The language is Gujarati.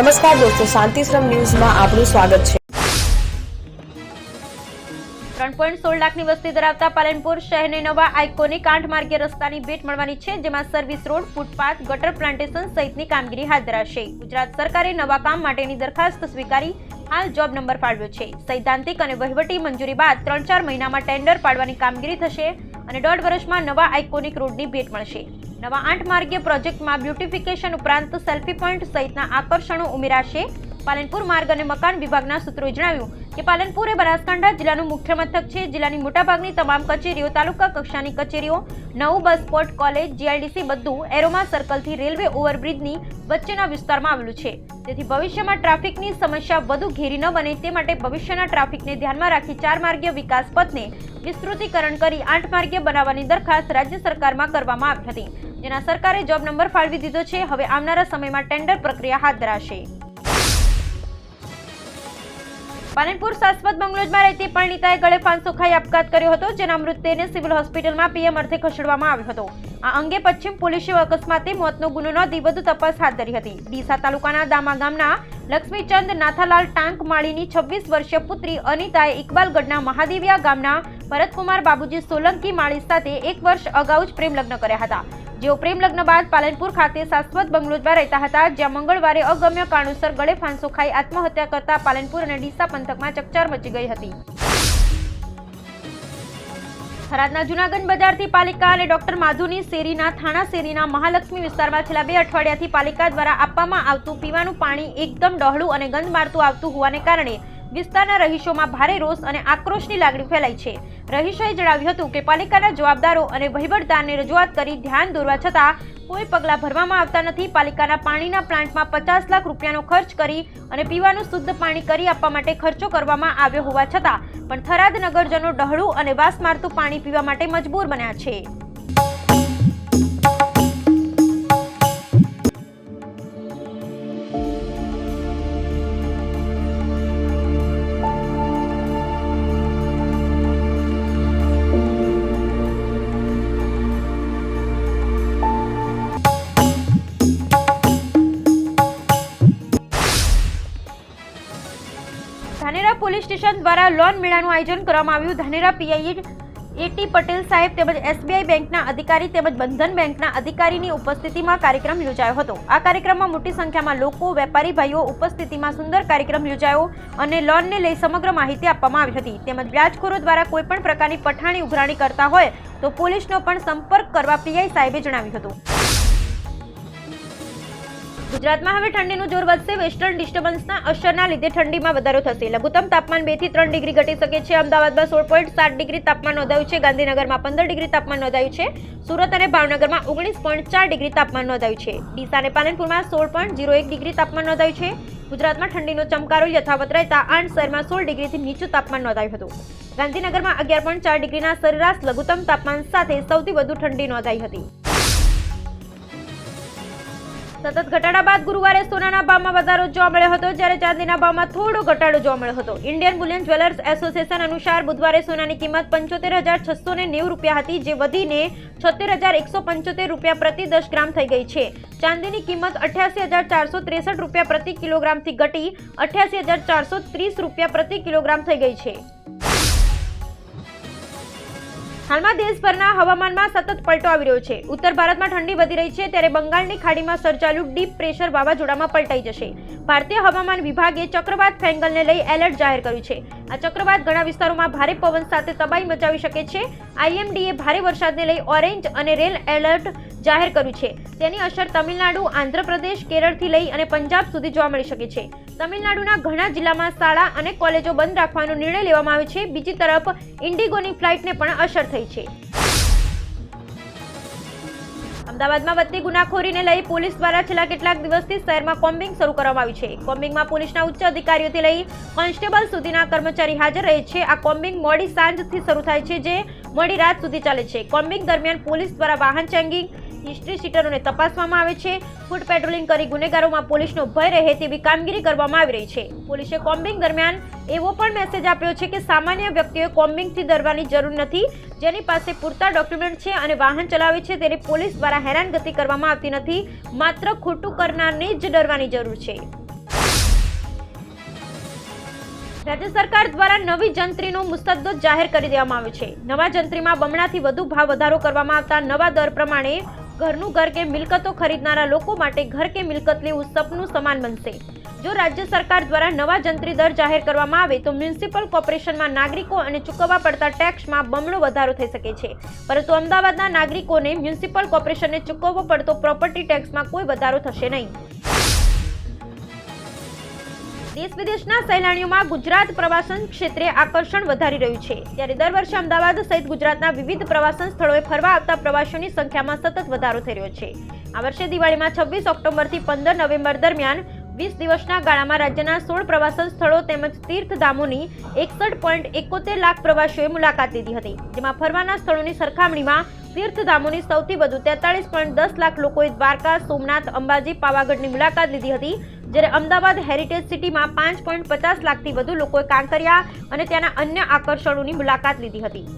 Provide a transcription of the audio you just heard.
નમસ્કાર દોસ્તો, શાંતિશ્રમ ન્યૂઝમાં આપનું સ્વાગત છે. ત્રણ પોઈન્ટ સોળ લાખની વસ્તી ધરાવતા પાલનપુર શહેરને નવા આઇકોનિક આઠ માર્ગીય રસ્તાની ભેટ મળવાની છે, જેમાં સર્વિસ રોડ, ફૂટપાથ, ગટર પ્લાન્ટેશન સહિતની કામગીરી હાથ ધરાશે. ગુજરાત સરકારે નવા કામ માટેની દરખાસ્ત સ્વીકારી હાલ જોબ નંબર ફાળવ્યો છે. સૈદ્ધાંતિક અને વહીવટી મંજૂરી બાદ ત્રણ ચાર મહિનામાં ટેન્ડર પાડવાની કામગીરી થશે અને દોઢ વર્ષમાં નવા આઇકોનિક રોડની ભેટ મળશે. નવા આઠ માર્ગીય પ્રોજેક્ટમાં બ્યુટિફિકેશન ઉપરાંત સેલ્ફી પોઈન્ટ સહિતના આકર્ષણો ઉમેરાશે. પાલનપુર માર્ગ અને મકાન વિભાગના સૂત્રોએ જણાવ્યું કે પાલનપુર એ બનાસકાંઠા જિલ્લાનું મુખ્ય મથક છે. જિલ્લાની મોટાભાગની તમામ કચેરીઓ, તાલુકા કક્ષાની કચેરીઓ, નવું બસ સ્પોટ, કોલેજ, જીઆઈડીસી બધું એરોમા સર્કલથી રેલવે ઓવરબ્રિજની વચ્ચેના વિસ્તારમાં આવેલું છે. તેથી ભવિષ્યમાં ટ્રાફિકની સમસ્યા વધુ ઘેરી ન બને તે માટે ભવિષ્યના ટ્રાફિકને ધ્યાનમાં રાખી ચાર માર્ગીય વિકાસ પથને વિસ્તૃતીકરણ કરી આઠ માર્ગીય બનાવવાની દરખાસ્ત રાજ્ય સરકારમાં કરવામાં આવી હતી, જેના સરકારે જોબ નંબર ફાળવી દીધો છે. હવે આવનારા સમયમાં ટેન્ડર પ્રક્રિયા હાથ ધરાશે. પાલનપુર શાશ્વત બંગલોજમાં રહેતી પરિણીતાએ ગળે ફાંસો ખાઈ આપઘાત કર્યો હતો, જેના મૃતદેહને સિવિલ હોસ્પિટલમાં પીએમ અર્થે ખસેડવામાં આવ્યો હતો. આ અંગે પશ્ચિમ પોલીસે અકસ્માતે મોતનો ગુનો નોંધી વધુ તપાસ હાથ ધરી હતી. ડીસા તાલુકાના દામા ગામના લક્ષ્મીચંદ નાથાલાલ ટાંક માળીની છવ્વીસ વર્ષીય પુત્રી અનિતાએ ઇકબાલગઢના મહાદેવિયા ગામના ભરતકુમાર બાબુજી સોલંકી માળી સાથે એક વર્ષ અગાઉ જ પ્રેમ લગ્ન કર્યા હતા. જેઓ પ્રેમ લગ્ન બાદ પાલનપુર ખાતે શાશ્વત બંગલોજમાં રહેતા હતા, જ્યાં મંગળવારે અગમ્ય કારણોસર ગળે ફાંસો ખાઈ આત્મહત્યા કરતા પાલનપુર અને ડીસા પંથકમાં ચકચાર મચી ગઈ હતી. થરાદના જૂનાગંજ બજારથી પાલિકા અને ડોક્ટર માધુની શેરીના થાણા શેરીના મહાલક્ષ્મી વિસ્તારમાં છેલ્લા બે અઠવાડિયાથી પાલિકા દ્વારા આપવામાં આવતું પીવાનું પાણી એકદમ ડહોળું અને ગંધ મારતું આવતું હોવાને કારણે વિસ્તારના રહીશોમાં ભારે રોષ અને આક્રોશની લાગણી ફેલાઈ છે. રહીશોએ જણાવ્યું હતું કે પાલિકાના જવાબદારો અને વહીવટદારને રજૂઆત કરી ધ્યાન દોરવા છતાં કોઈ પગલાં ભરવામાં આવતા નથી. પાલિકાના પાણીના પ્લાન્ટમાં પચાસ લાખ રૂપિયાનો ખર્ચ કરી અને પીવાનું શુદ્ધ પાણી કરી આપવા માટે ખર્ચો કરવામાં આવ્યો હોવા છતાં પણ થરાદ નગરજનો ડહળું અને વાસ મારતું પાણી પીવા માટે મજબૂર બન્યા છે. પોલીસ સ્ટેશન દ્વારા લોન મેળાનું આયોજન કરવામાં આવ્યું. ધાનેરા પીઆઈ એટી પટેલ સાહેબ તેમજ એસબીઆઈ બેંકના અધિકારી તેમજ બંધન બેંકના અધિકારીની ઉપસ્થિતિમાં કાર્યક્રમ યોજાયો હતો. આ કાર્યક્રમમાં મોટી સંખ્યામાં લોકો, વેપારી ભાઈઓ ઉપસ્થિતિમાં સુંદર કાર્યક્રમ યોજાયો અને લોનને લઈ સમગ્ર માહિતી આપવામાં આવી હતી. તેમજ વ્યાજખોરો દ્વારા કોઈપણ પ્રકારની પઠાણી ઉઘરાણી કરતા હોય તો પોલીસનો પણ સંપર્ક કરવા પીઆઈ સાહેબે જણાવ્યું હતું. ગુજરાતમાં હવે ઠંડીનું જોર વધશે. વેસ્ટર્ન ડિસ્ટર્બન્સના અસરના લીધે ઠંડીમાં વધારો થશે. લઘુત્તમ તાપમાન બેથી ત્રણ ડિગ્રી ઘટી શકે છે. અમદાવાદમાં સોળ પોઈન્ટ સાત ડિગ્રી તાપમાન નોંધાયું છે. ગાંધીનગરમાં પંદર ડિગ્રી તાપમાન નોંધાયું છે. સુરત અને ભાવનગરમાં ઓગણીસ પોઈન્ટ ચાર ડિગ્રી તાપમાન નોંધાયું છે. ડીસા અને પાલનપુરમાં સોળ પોઈન્ટ ઝીરો એક ડિગ્રી તાપમાન નોંધાયું છે. ગુજરાતમાં ઠંડીનો ચમકારો યથાવત રહેતા આઠ શહેરમાં સોળ ડિગ્રીથી નીચું તાપમાન નોંધાયું હતું. ગાંધીનગરમાં અગિયાર પોઈન્ટ ચાર ડિગ્રીના સરેરાશ લઘુત્તમ તાપમાન સાથે સૌથી વધુ ઠંડી નોંધાઈ હતી. સતત ઘટાડા બાદ ગુરુવારે સોનાના ભાવમાં વધારો જોવા મળ્યો હતો, જ્યારે ચાંદીના ભાવમાં થોડો ઘટાડો જોવા મળ્યો હતો. ઇન્ડિયન બુલિયન જ્વેલર્સ એસોસિએશન અનુસાર બુધવારે સોનાની કિંમત પંચોતેર હજાર છસો ને નેવું રૂપિયા હતી, જે વધીને છોતેર હજાર એકસો પંચોતેર રૂપિયા પ્રતિ દસ ગ્રામ થઈ ગઈ છે. ચાંદીની કિંમત અઠ્યાસી હજાર ચારસો ત્રેસઠ રૂપિયા પ્રતિ કિલોગ્રામથી ઘટી અઠ્યાસી હજાર ચારસો ત્રીસ રૂપિયા પ્રતિ કિલોગ્રામ થઈ ગઈ છે. હાલમાં દેશભરના હવામાનમાં સતત પલટો આવી રહ્યો છે. ઉત્તર ભારતમાં ઠંડી વધી રહી છે, ત્યારે બંગાળની ખાડીમાં સર્જાયેલું ડીપ પ્રેશર વાવાઝોડામાં પલટાઈ જશે. ભારતીય હવામાન વિભાગે ચક્રવાત ફેંગલને લઈ એલર્ટ જાહેર કર્યું છે. આ ચક્રવાત ઘણા વિસ્તારોમાં ભારે પવન સાથે તબાહી મચાવી શકે છે. આઈએમડીએ ભારે વરસાદને લઈ ઓરેન્જ અને રેલ એલર્ટ જાહેર કર્યું છે. તેની અસર તમિલનાડુ, આંધ્રપ્રદેશ, કેરળથી લઈ અને પંજાબ સુધી જોવા મળી શકે છે. તમિલનાડુના ઘણા જિલ્લામાં શાળા અને કોલેજો બંધ રાખવાનો નિર્ણય લેવામાં આવ્યો છે. બીજી તરફ, ઇન્ડિગોની ફ્લાઇટને પણ અસર થઈ છે. અમદાવાદમાં વધતી ગુનાખોરીને લઈ પોલીસ દ્વારા છેલ્લા કેટલાક દિવસથી શહેરમાં કોમ્બિંગ શરૂ કરવામાં આવ્યું છે. કોમ્બિંગમાં પોલીસના ઉચ્ચ અધિકારીઓથી લઈ કોન્સ્ટેબલ સુધીના કર્મચારી હાજર રહે છે. આ કોમ્બિંગ મોડી સાંજથી શરૂ થાય છે, જે મોડી રાત સુધી ચાલે છે. કોમ્બિંગ દરમિયાન પોલીસ દ્વારા વાહન ચેકિંગ હિસ્ટ્રી સીટરોને તપાસવામાં આવે છે. ફૂડ પેટ્રોલિંગ કરી ગુનેગારોમાં પોલીસનો ભય રહે તેવી કામગીરી કરવામાં આવી રહી છે. પોલીસે કોમ્બિંગ દરમિયાન એવો પણ મેસેજ આપ્યો છે કે સામાન્ય વ્યક્તિઓએ કોમ્બિંગથી ડરવાની જરૂર નથી. જેની પાસે પૂરતા ડોક્યુમેન્ટ છે અને વાહન ચલાવે છે તેને પોલીસ દ્વારા હેરાનગતિ કરવામાં આવતી નથી. માત્ર ખોટું કરનારને જ ડરવાની જરૂર છે. રાજ્ય સરકાર દ્વારા નવી જંત્રીનો મુસદ્દો જાહેર કરી દેવામાં આવ્યો છે. નવા જંત્રીમાં બમણાથી વધુ ભાવ વધારો કરવામાં આવતા નવા દર પ્રમાણે ઘરનું ઘર કે મિલકતો ખરીદનારા લોકો માટે ઘર કે મિલકત લેવું સપનું સમાન બનશે. જો રાજ્ય સરકાર દ્વારા નવા જંત્રી દર જાહેર કરવામાં આવે તો મ્યુનિસિપલ કોર્પોરેશનમાં નાગરિકો અને ચૂકવવા પડતા ટેક્સમાં બમણો વધારો થઈ શકે છે. પરંતુ અમદાવાદના નાગરિકોને મ્યુનિસિપલ કોર્પોરેશનને ચૂકવવો પડતો પ્રોપર્ટી ટેક્સમાં કોઈ વધારો થશે નહીં. દેશ વિદેશના સહેલાણીઓમાં ગુજરાત પ્રવાસન ક્ષેત્રે આકર્ષણ વધારી રહ્યું છે. ત્યારે દર વર્ષે અમદાવાદ સહિત ગુજરાતના વિવિધ પ્રવાસન સ્થળોએ ફરવા આવતા પ્રવાસીઓની સંખ્યામાં સતત વધારો થઈ રહ્યો છે. આ વર્ષે દિવાળીમાં છવ્વીસ ઓક્ટોબરથી પંદર નવેમ્બર દરમિયાન વીસ દિવસના ગાળામાં રાજ્યના સોળ પ્રવાસન સ્થળો તેમજ તીર્થધામોની એકસઠ પોઈન્ટ એકોતેર લાખ પ્રવાસીઓએ મુલાકાત લીધી હતી, જેમાં ફરવાના સ્થળોની સરખામણીમાં તીર્થધામોની સૌથી વધુ તેતાળીસ પોઈન્ટ દસ લાખ લોકોએ દ્વારકા, સોમનાથ, અંબાજી, પાવાગઢની મુલાકાત લીધી હતી. જ્યારે અમદાવાદ હેરિટેજ સિટીમાં પાંચ પોઈન્ટ પચાસ લાખથી વધુ લોકોએ કાંકરિયા અને ત્યાંના અન્ય આકર્ષણોની મુલાકાત લીધી હતી.